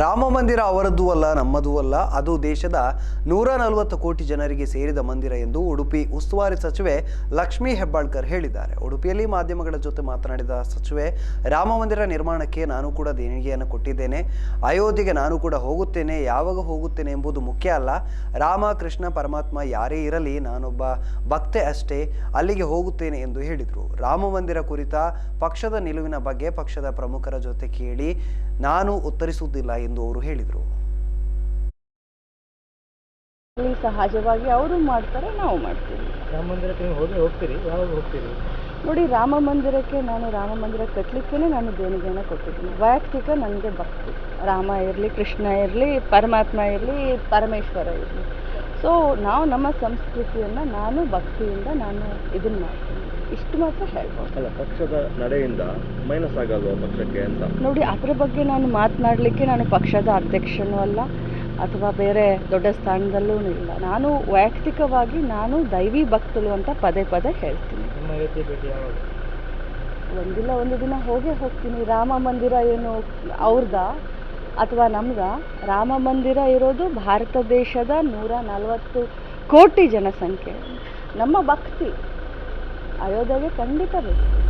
ರಾಮ ಮಂದಿರ ಅವರದ್ದು ಅಲ್ಲ, ನಮ್ಮದೂ ಅಲ್ಲ. ಅದು ದೇಶದ ನೂರ ನಲವತ್ತು ಕೋಟಿ ಜನರಿಗೆ ಸೇರಿದ ಮಂದಿರ ಎಂದು ಉಡುಪಿ ಉಸ್ತುವಾರಿ ಸಚಿವೆ ಲಕ್ಷ್ಮೀ ಹೆಬ್ಬಾಳ್ಕರ್ ಹೇಳಿದ್ದಾರೆ. ಉಡುಪಿಯಲ್ಲಿ ಮಾಧ್ಯಮಗಳ ಜೊತೆ ಮಾತನಾಡಿದ ಸಚಿವೆ, ರಾಮ ಮಂದಿರ ನಿರ್ಮಾಣಕ್ಕೆ ನಾನು ಕೂಡ ದೇಣಿಗೆಯನ್ನು ಕೊಟ್ಟಿದ್ದೇನೆ. ಅಯೋಧ್ಯೆಗೆ ನಾನು ಕೂಡ ಹೋಗುತ್ತೇನೆ, ಯಾವಾಗ ಹೋಗುತ್ತೇನೆ ಎಂಬುದು ಮುಖ್ಯ ಅಲ್ಲ. ರಾಮ, ಕೃಷ್ಣ, ಪರಮಾತ್ಮ ಯಾರೇ ಇರಲಿ, ನಾನೊಬ್ಬ ಭಕ್ತೆ ಅಷ್ಟೇ ಅಲ್ಲಿಗೆ ಹೋಗುತ್ತೇನೆ ಎಂದು ಹೇಳಿದರು. ರಾಮ ಮಂದಿರ ಕುರಿತ ಪಕ್ಷದ ನಿಲುವಿನ ಬಗ್ಗೆ ಪಕ್ಷದ ಪ್ರಮುಖರ ಜೊತೆ ಕೇಳಿ ನಾನು ಉತ್ತರಿಸುವುದಿಲ್ಲ. ಎಂದು ಅವರು ಹೇಳಿದರು. ಸಹಜವಾಗಿ ಅವರು ಮಾಡ್ತಾರೆ ನಾವು ಮಾಡ್ತೀವಿ. ರಾಮ ಮಂದಿರಕ್ಕೆ ನೀವು ಹೋಗಿ ಹೋಗ್ತೀರಿ? ಯಾವಾಗ ಹೋಗ್ತೀರಿ? ನೋಡಿ ರಾಮ ಮಂದಿರಕ್ಕೆ ನಾನು ರಾಮ ಮಂದಿರ ಕಟ್ಟಲಿಕ್ಕೇ ನಾನು ದೇಣಿಗೆಯನ್ನು ಕೊಟ್ಟಿದ್ದೀನಿ. ವೈಯಕ್ತಿಕ ನನಗೆ ಭಕ್ತಿ. ರಾಮ ಇರಲಿ ಕೃಷ್ಣ ಇರಲಿ ಪರಮಾತ್ಮ ಇರಲಿ ಪರಮೇಶ್ವರ ಇರಲಿ. ಸೊ ನಾವು ನಮ್ಮ ಸಂಸ್ಕೃತಿಯನ್ನು ನಾನು ಭಕ್ತಿಯಿಂದ ನಾನು ಇದನ್ನು ಮಾಡ್ತೀನಿ. ಇಷ್ಟು ಮಾತ್ರ ಹೇಳ್ಬೋದು ಅಲ್ಲ ಪಕ್ಷದ ನಡೆಯಿಂದ ಮೈನಸ್ ಆಗಲ್ವಾ ಪಕ್ಷಕ್ಕೆ ಅಂತ? ನೋಡಿ ಅದ್ರ ಬಗ್ಗೆ ನಾನು ಮಾತನಾಡಲಿಕ್ಕೆ ನಾನು ಪಕ್ಷದ ಅಧ್ಯಕ್ಷನೂ ಅಲ್ಲ ಅಥವಾ ಬೇರೆ ದೊಡ್ಡ ಸ್ಥಾನದಲ್ಲೂ ಇಲ್ಲ. ನಾನು ವೈಯಕ್ತಿಕವಾಗಿ ನಾನು ದೈವಿ ಭಕ್ತಳು ಅಂತ ಪದೇ ಪದೇ ಹೇಳ್ತೀನಿ. ಒಂದಿಲ್ಲ ಒಂದು ದಿನ ಹೋಗೇ ಹೋಗ್ತೀನಿ. ರಾಮ ಮಂದಿರ ಏನು ಅವ್ರದ ಅಥವಾ ನಮ್ಗೆ ರಾಮ ಮಂದಿರ ಇರೋದು ಭಾರತ ದೇಶದ ನೂರ ನಲವತ್ತು ಕೋಟಿ ಜನಸಂಖ್ಯೆ. ನಮ್ಮ ಭಕ್ತಿ. ಅಯೋಧ್ಯೆಗೆ ಖಂಡಿತ ಬೇಕು.